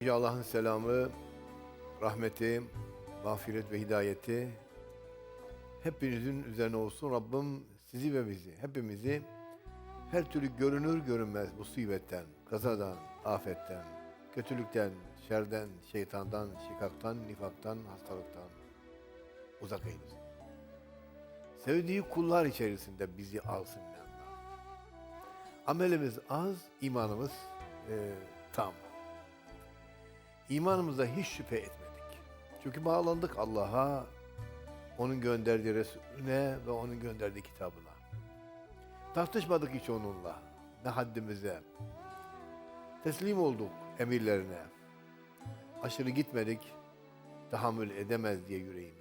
Yüce Allah'ın selamı, rahmeti, mağfiret ve hidayeti hepinizin üzerine olsun. Rabbim sizi ve bizi, hepimizi her türlü görünür görünmez musibetten, kazadan, afetten, kötülükten, şerden, şeytandan, şikaktan, nifaktan, hastalıktan uzak eylesin. Sevdiği kullar içerisinde bizi alsın. Amelimiz az, imanımız eee, tam. İmanımıza hiç şüphe etmedik. Çünkü bağlandık Allah'a, onun gönderdiği Resulüne ve onun gönderdiği kitabına. Tartışmadık hiç onunla, ne haddimize. Teslim olduk emirlerine. Aşırı gitmedik, tahammül edemez diye yüreğimiz.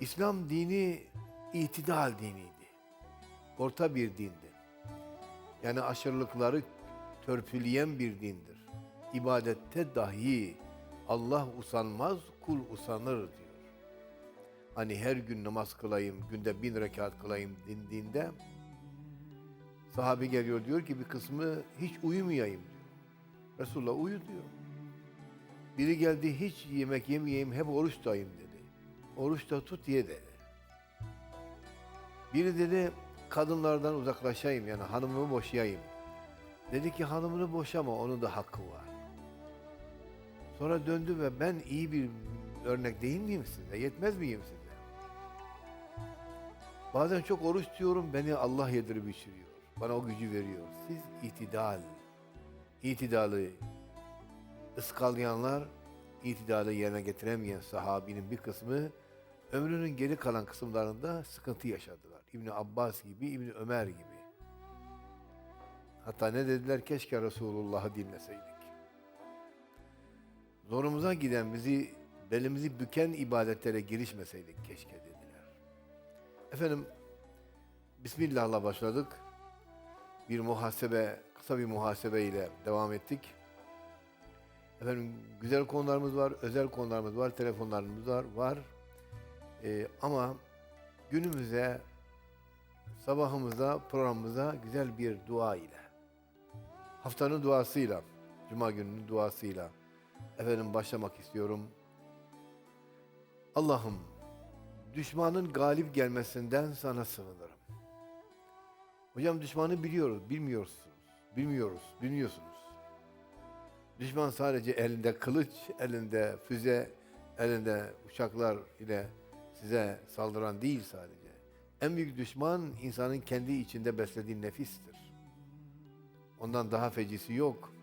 İslam dini itidal diniydi. Orta bir dindi. Yani aşırılıkları törpüleyen bir dindir. İbadette dahi Allah usanmaz, kul usanır diyor. Hani her gün namaz kılayım, günde bin rekat kılayım dindiğinde sahabi geliyor diyor ki bir kısmı hiç uyumayayım diyor. Resulullah uyu diyor. Biri geldi hiç yemek yemeyeyim hep oruç tutayım dedi. Oruç da tut ye dedi. Biri dedi kadınlardan uzaklaşayım yani hanımımı boşayayım. Dedi ki hanımını boşama onun da hakkı var. Sonra döndü ve ben iyi bir örnek değil miyim size? Yetmez miyim size? Bazen çok oruç diyorum beni Allah yedirip içiriyor. Bana o gücü veriyor. Siz itidal, itidalı ıskalayanlar, itidalı yerine getiremeyen sahabinin bir kısmı ömrünün geri kalan kısımlarında sıkıntı yaşadılar. İbni Abbas gibi, İbni Ömer gibi. Hatta ne dediler? Keşke Resulullah'ı dinleseydik. Zorumuza giden bizi, belimizi büken ibadetlere girişmeseydik keşke dediler. Efendim, Bismillah'la başladık. Bir muhasebe, kısa bir muhasebe ile devam ettik. Efendim güzel konularımız var, özel konularımız var, telefonlarımız var, var. Ee, ama günümüze, sabahımıza, programımıza güzel bir dua ile, haftanın duasıyla, Cuma gününün duasıyla efendim başlamak istiyorum. Allah'ım düşmanın galip gelmesinden sana sığınırım. Hocam düşmanı biliyoruz, bilmiyorsunuz. Bilmiyoruz, bilmiyorsunuz. Düşman sadece elinde kılıç, elinde füze, elinde uçaklar ile size saldıran değil sadece. En büyük düşman insanın kendi içinde beslediği nefistir. Ondan daha fecisi yok.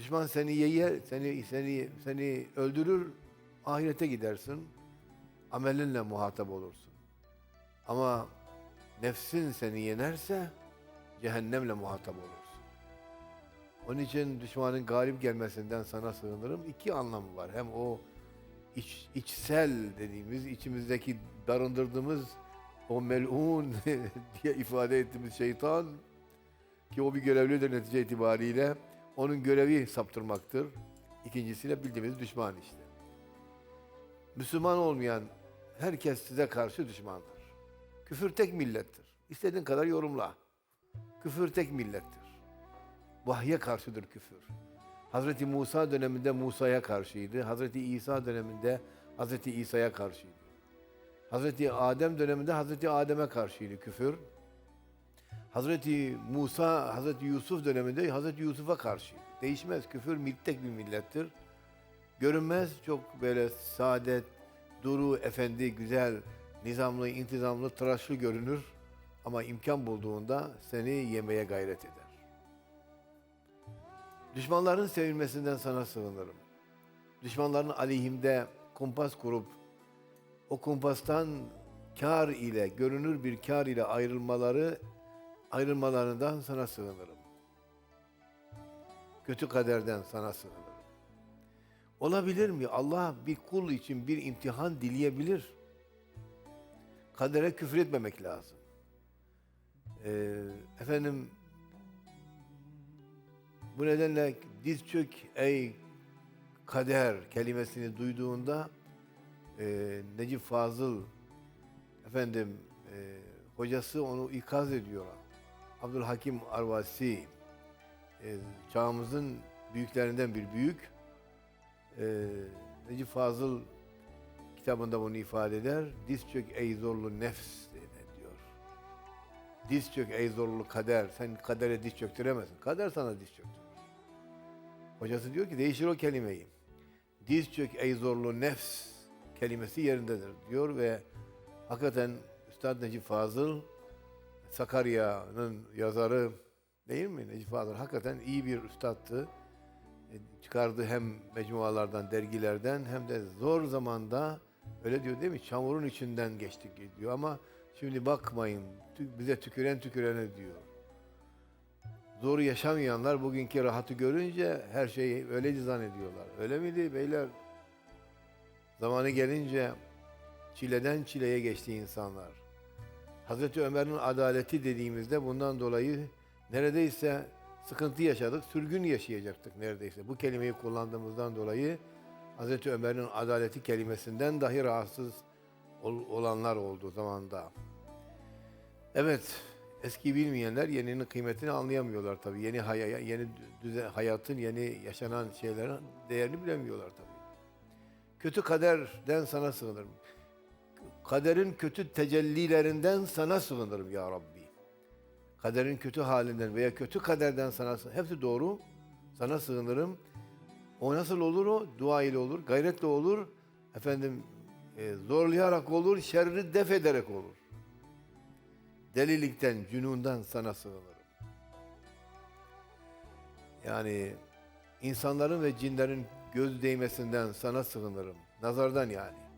Düşman seni yer, seni seni seni öldürür, ahirete gidersin. Amelinle muhatap olursun. Ama nefsin seni yenerse cehennemle muhatap olursun. Onun için düşmanın galip gelmesinden sana sığınırım. İki anlamı var. Hem o iç, içsel dediğimiz, içimizdeki darındırdığımız o melun diye ifade ettiğimiz şeytan ki o bir görevlidir netice itibariyle. Onun görevi saptırmaktır. İkincisi de bildiğimiz düşman işte. Müslüman olmayan herkes size karşı düşmandır. Küfür tek millettir. İstediğin kadar yorumla. Küfür tek millettir. Vahye karşıdır küfür. Hazreti Musa döneminde Musa'ya karşıydı. Hazreti İsa döneminde Hazreti İsa'ya karşıydı. Hazreti Adem döneminde Hazreti Adem'e karşıydı küfür. Hazreti Musa, Hazreti Yusuf döneminde Hazreti Yusuf'a karşıydı. Değişmez. Küfür mil- tek bir millettir. Görünmez çok böyle saadet, duru, efendi, güzel, nizamlı, intizamlı, tıraşlı görünür. Ama imkan bulduğunda seni yemeye gayret eder. Düşmanların sevilmesinden sana sığınırım. Düşmanların aleyhimde kumpas kurup o kumpastan kar ile, görünür bir kar ile ayrılmaları ayrılmalarından sana sığınırım. Kötü kaderden sana sığınırım. Olabilir mi? Allah bir kul için bir imtihan dileyebilir. Kadere küfür etmemek lazım. Ee, efendim bu nedenle diz çök ey kader kelimesini duyduğunda e, Necip Fazıl efendim e, hocası onu ikaz ediyor. Abdülhakim Arvasi e, çağımızın büyüklerinden bir büyük. E, Necip Fazıl kitabında bunu ifade eder. Diz çök ey zorlu nefs diyor. Diz çök ey zorlu kader. Sen kadere diz çöktüremezsin. Kader sana diz çöktürür. Hocası diyor ki değiştir o kelimeyi. Diz çök ey zorlu nefs kelimesi yerindedir diyor ve hakikaten Üstad Necip Fazıl Sakarya'nın yazarı değil mi Necip Fazıl? Hakikaten iyi bir üstattı. E, Çıkardığı hem mecmualardan, dergilerden hem de zor zamanda öyle diyor değil mi? Çamurun içinden geçtik diyor ama şimdi bakmayın bize tüküren tükürene diyor. Zor yaşamayanlar bugünkü rahatı görünce her şeyi öyleydi zannediyorlar. Öyle miydi beyler? Zamanı gelince çileden çileye geçti insanlar. Hazreti Ömer'in adaleti dediğimizde bundan dolayı neredeyse sıkıntı yaşadık, sürgün yaşayacaktık neredeyse. Bu kelimeyi kullandığımızdan dolayı Hazreti Ömer'in adaleti kelimesinden dahi rahatsız ol- olanlar oldu zamanda. Evet, eski bilmeyenler yeninin kıymetini anlayamıyorlar tabii. Yeni haya, yeni düzen, hayatın, yeni yaşanan şeylerin değerini bilemiyorlar tabii. Kötü kaderden sana sığınırım. Kaderin kötü tecellilerinden sana sığınırım ya Rabbi. Kaderin kötü halinden veya kötü kaderden sana hepsi doğru. Sana sığınırım. O nasıl olur o? Dua ile olur, gayretle olur. Efendim e, zorlayarak olur, şerri def ederek olur. Delilikten, cünundan sana sığınırım. Yani insanların ve cinlerin göz değmesinden sana sığınırım. Nazardan yani.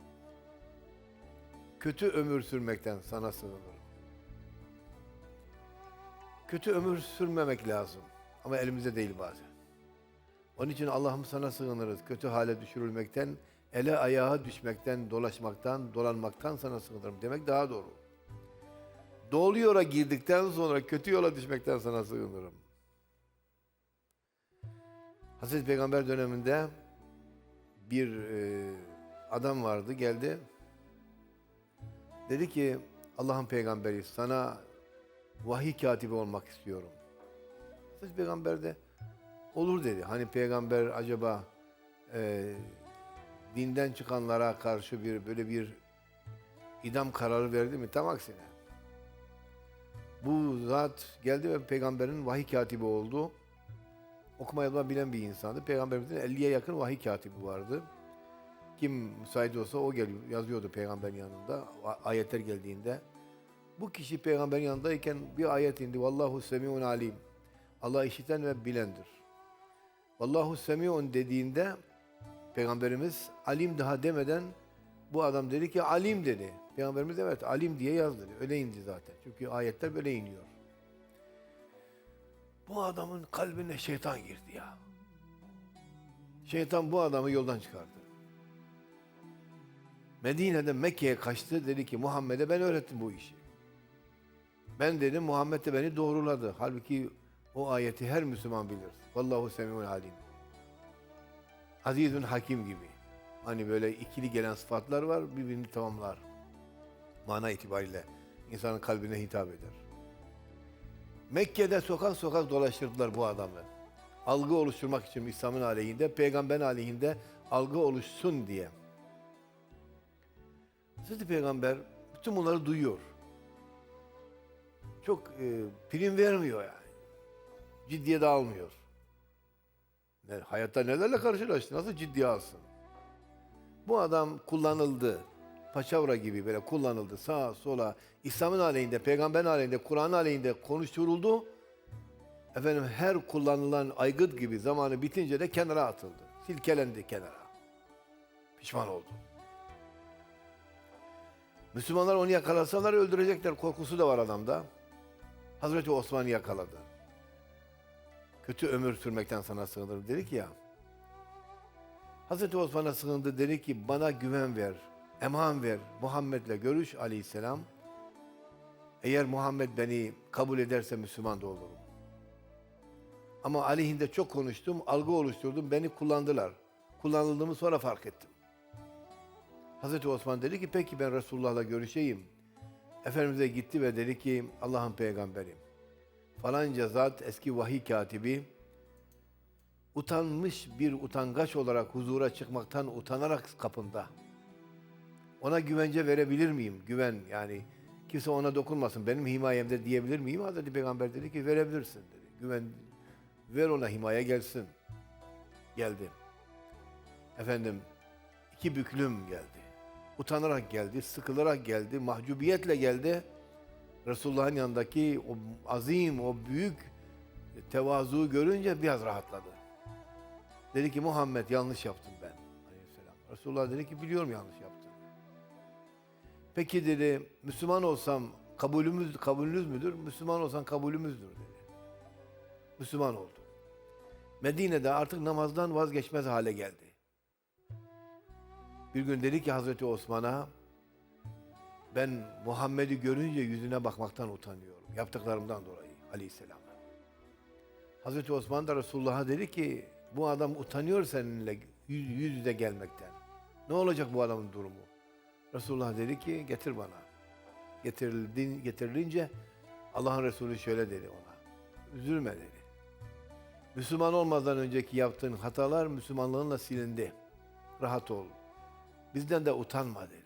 Kötü ömür sürmekten sana sığınırım. Kötü ömür sürmemek lazım. Ama elimizde değil bazen. Onun için Allah'ım sana sığınırız. Kötü hale düşürülmekten, ele ayağa düşmekten, dolaşmaktan, dolanmaktan sana sığınırım demek daha doğru. Doğru yola girdikten sonra kötü yola düşmekten sana sığınırım. Hazreti Peygamber döneminde bir e, adam vardı geldi. Dedi ki Allah'ın peygamberi sana vahiy katibi olmak istiyorum. Hazreti Peygamber de olur dedi. Hani peygamber acaba e, dinden çıkanlara karşı bir böyle bir idam kararı verdi mi? Tam aksine. Bu zat geldi ve peygamberin vahiy katibi oldu. Okuma yazma bilen bir insandı. Peygamberimizin 50'ye yakın vahiy katibi vardı. Kim müsait olsa o geliyor, yazıyordu peygamberin yanında. Ayetler geldiğinde. Bu kişi peygamberin yanındayken bir ayet indi. Vallahu semiun alim. Allah işiten ve bilendir. Vallahu semiun dediğinde peygamberimiz alim daha demeden bu adam dedi ki alim dedi. Peygamberimiz evet alim diye yaz dedi. Öyle indi zaten. Çünkü ayetler böyle iniyor. Bu adamın kalbine şeytan girdi ya. Şeytan bu adamı yoldan çıkardı. Medine'de Mekke'ye kaçtı. Dedi ki Muhammed'e ben öğrettim bu işi. Ben dedim Muhammed de beni doğruladı. Halbuki o ayeti her Müslüman bilir. Vallahu semiun alim. Azizun hakim gibi. Hani böyle ikili gelen sıfatlar var birbirini tamamlar. Mana itibariyle insanın kalbine hitap eder. Mekke'de sokak sokak dolaştırdılar bu adamı. Algı oluşturmak için İslam'ın aleyhinde, peygamberin aleyhinde algı oluşsun diye. Hazreti Peygamber bütün bunları duyuyor. Çok e, prim vermiyor yani. Ciddiye de almıyor. Ne, hayatta nelerle karşılaştı, nasıl ciddiye alsın? Bu adam kullanıldı. Paçavra gibi böyle kullanıldı. Sağa sola İslam'ın aleyhinde, peygamberin aleyhinde, Kur'an aleyhinde konuşturuldu. Efendim her kullanılan aygıt gibi zamanı bitince de kenara atıldı. Silkelendi kenara. Pişman oldu. Müslümanlar onu yakalasalar öldürecekler. Korkusu da var adamda. Hazreti Osman yakaladı. Kötü ömür sürmekten sana sığınırım dedik ya. Hazreti Osman'a sığındı dedi ki bana güven ver, eman ver. Muhammed'le görüş aleyhisselam. Eğer Muhammed beni kabul ederse Müslüman da olurum. Ama aleyhinde çok konuştum, algı oluşturdum, beni kullandılar. Kullanıldığımı sonra fark ettim. Hazreti Osman dedi ki peki ben Resulullah'la görüşeyim. Efendimiz'e gitti ve dedi ki Allah'ın peygamberi. Falanca zat eski vahiy katibi utanmış bir utangaç olarak huzura çıkmaktan utanarak kapında. Ona güvence verebilir miyim? Güven yani kimse ona dokunmasın benim himayemde diyebilir miyim? Hazreti Peygamber dedi ki verebilirsin dedi. Güven ver ona himaye gelsin. Geldi. Efendim iki büklüm geldi. Utanarak geldi, sıkılarak geldi, mahcubiyetle geldi. Resulullah'ın yanındaki o azim, o büyük tevazuyu görünce biraz rahatladı. Dedi ki Muhammed yanlış yaptım ben. Aleyhisselam. Resulullah dedi ki biliyorum yanlış yaptım. Peki dedi Müslüman olsam kabulümüz kabulünüz müdür? Müslüman olsan kabulümüzdür dedi. Müslüman oldu. Medine'de artık namazdan vazgeçmez hale geldi. Bir gün dedi ki Hazreti Osman'a ben Muhammed'i görünce yüzüne bakmaktan utanıyorum. Yaptıklarımdan dolayı aleyhisselam. Hazreti Osman da Resulullah'a dedi ki bu adam utanıyor seninle yüz, yüz yüze gelmekten. Ne olacak bu adamın durumu? Resulullah dedi ki getir bana. Getirildi, getirilince Allah'ın Resulü şöyle dedi ona. Üzülme dedi. Müslüman olmadan önceki yaptığın hatalar Müslümanlığınla silindi. Rahat ol. Bizden de utanma dedi.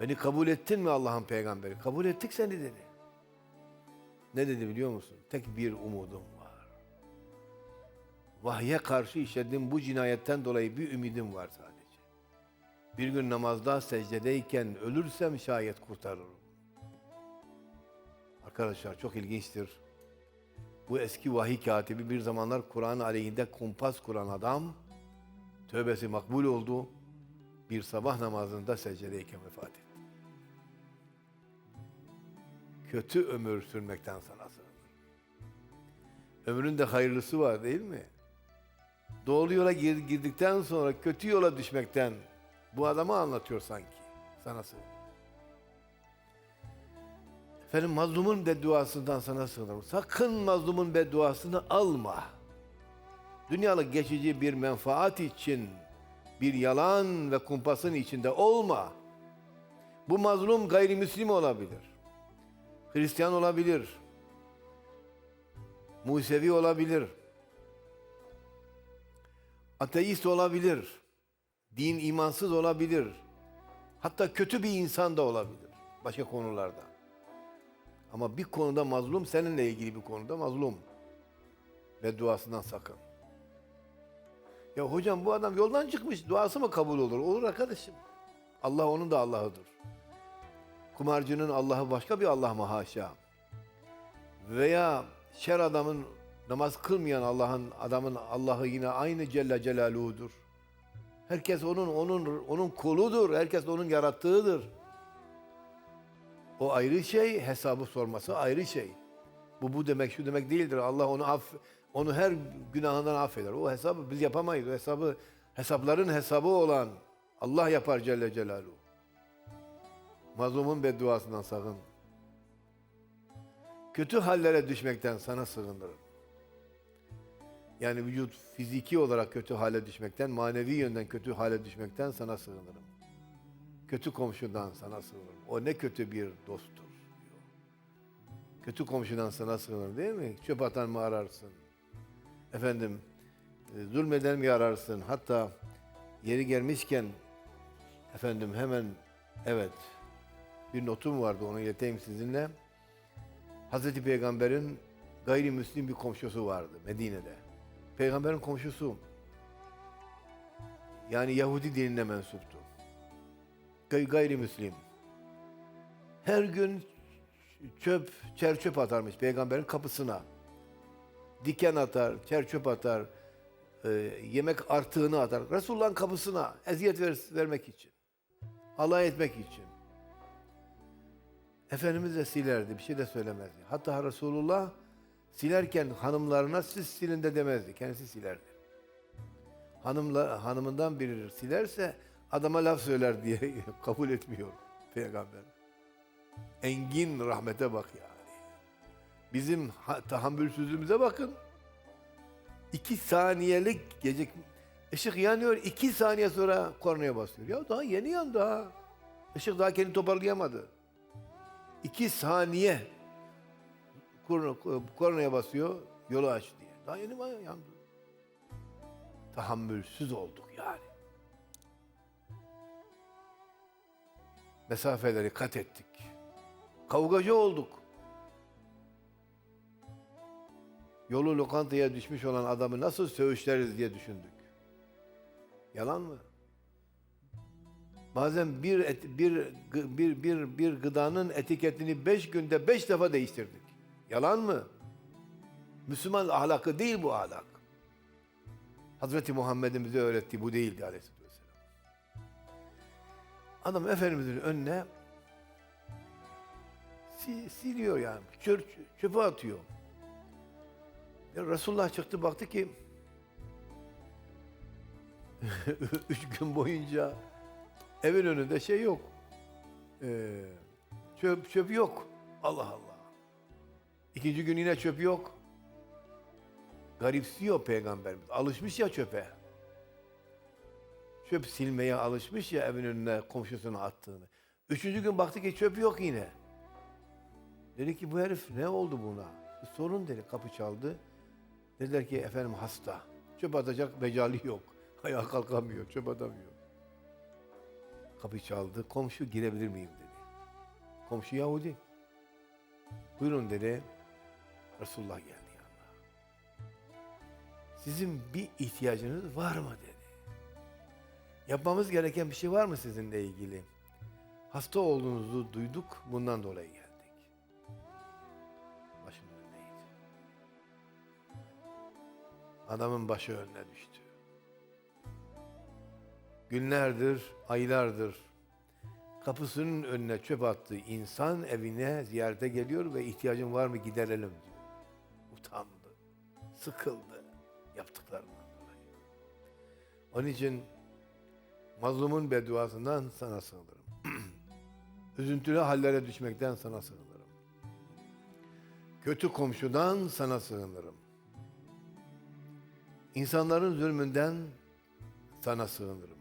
Beni kabul ettin mi Allah'ın peygamberi? Kabul ettik seni dedi. Ne dedi biliyor musun? Tek bir umudum var. Vahye karşı işlediğim bu cinayetten dolayı bir ümidim var sadece. Bir gün namazda secdedeyken ölürsem şayet kurtarırım. Arkadaşlar çok ilginçtir. Bu eski vahiy katibi bir zamanlar Kur'an aleyhinde kumpas kuran adam tövbesi makbul oldu. Bir sabah namazında secdedeyken vefat etti. Kötü ömür sürmekten sana sığınırım. Ömrün de hayırlısı var değil mi? Doğru yola gir- girdikten sonra kötü yola düşmekten bu adamı anlatıyor sanki. Sana sığınırım. Efendim mazlumun bedduasından sana sığınırım. Sakın mazlumun bedduasını alma. Dünyalık geçici bir menfaat için bir yalan ve kumpasın içinde olma. Bu mazlum gayrimüslim olabilir. Hristiyan olabilir. Musevi olabilir. Ateist olabilir. Din imansız olabilir. Hatta kötü bir insan da olabilir. Başka konularda. Ama bir konuda mazlum, seninle ilgili bir konuda mazlum. Ve duasından sakın. Ya hocam bu adam yoldan çıkmış, duası mı kabul olur? Olur arkadaşım. Allah onun da Allah'ıdır. Kumarcının Allah'ı başka bir Allah mı haşa? Veya şer adamın namaz kılmayan Allah'ın adamın Allah'ı yine aynı Celle Celaluhu'dur. Herkes onun onun onun kuludur. Herkes onun yarattığıdır. O ayrı şey, hesabı sorması ayrı şey. Bu bu demek şu demek değildir. Allah onu aff onu her günahından affeder. O hesabı biz yapamayız. O hesabı hesapların hesabı olan Allah yapar Celle Celaluhu. Mazlumun bedduasından sakın. Kötü hallere düşmekten sana sığınırım. Yani vücut fiziki olarak kötü hale düşmekten, manevi yönden kötü hale düşmekten sana sığınırım. Kötü komşudan sana sığınırım. O ne kötü bir dosttur. diyor. Kötü komşudan sana sığınırım değil mi? Çöp atan mı ararsın? Efendim, e, zulmeden mi ararsın? Hatta yeri gelmişken efendim hemen evet bir notum vardı onu ileteyim sizinle. Hazreti Peygamber'in gayrimüslim bir komşusu vardı Medine'de. Peygamber'in komşusu yani Yahudi dinine mensuptu. Gay gayrimüslim. Her gün çöp, çer çöp atarmış peygamberin kapısına. Diken atar, çer çöp atar, e, yemek artığını atar. Resulullah'ın kapısına eziyet ver, vermek için. Alay etmek için. Efendimiz de silerdi, bir şey de söylemezdi. Hatta Resulullah silerken hanımlarına siz silin de demezdi, kendisi silerdi. Hanımla, hanımından biri silerse adama laf söyler diye kabul etmiyor peygamber. Engin rahmete bak yani. Bizim ha- tahammülsüzlüğümüze bakın. İki saniyelik gecik ışık yanıyor, iki saniye sonra kornaya basıyor. Ya daha yeni yandı ha. Işık daha kendini toparlayamadı. İki saniye korna- kornaya basıyor, yolu aç diye. Daha yeni yandı. Tahammülsüz olduk yani. Mesafeleri kat ettik. Kavgacı olduk. Yolu lokantaya düşmüş olan adamı nasıl söğüşleriz diye düşündük. Yalan mı? Bazen bir et, bir, bir bir bir gıdanın etiketini beş günde beş defa değiştirdik. Yalan mı? Müslüman ahlakı değil bu ahlak. Hazreti Muhammed'in bize öğrettiği bu değildi aleyhissalatü vesselam. Adam Efendimizin önüne si- siliyor yani. Çöp, çöpe atıyor. Ya Resulullah çıktı baktı ki üç gün boyunca evin önünde şey yok. Ee, çöp, çöp yok. Allah Allah. İkinci gün yine çöp yok. Garipsiyor peygamberimiz. Alışmış ya çöpe. Çöp silmeye alışmış ya evin önüne komşusuna attığını. Üçüncü gün baktı ki çöp yok yine. Dedi ki bu herif ne oldu buna? Bir sorun dedi. Kapı çaldı. Dediler ki efendim hasta. Çöp atacak becali yok. Ayağa kalkamıyor. Çöp atamıyor. Kapı çaldı. Komşu girebilir miyim dedi. Komşu Yahudi. Buyurun dedi. Resulullah geldi yanına. Sizin bir ihtiyacınız var mı dedi. Yapmamız gereken bir şey var mı sizinle ilgili? Hasta olduğunuzu duyduk. Bundan dolayı Adamın başı önüne düştü. Günlerdir, aylardır kapısının önüne çöp attığı insan evine ziyarete geliyor ve ihtiyacın var mı giderelim diyor. Utandı, sıkıldı yaptıklarından dolayı. Onun için mazlumun bedduasından sana sığınırım. Üzüntülü hallere düşmekten sana sığınırım. Kötü komşudan sana sığınırım. İnsanların zulmünden sana sığınırım.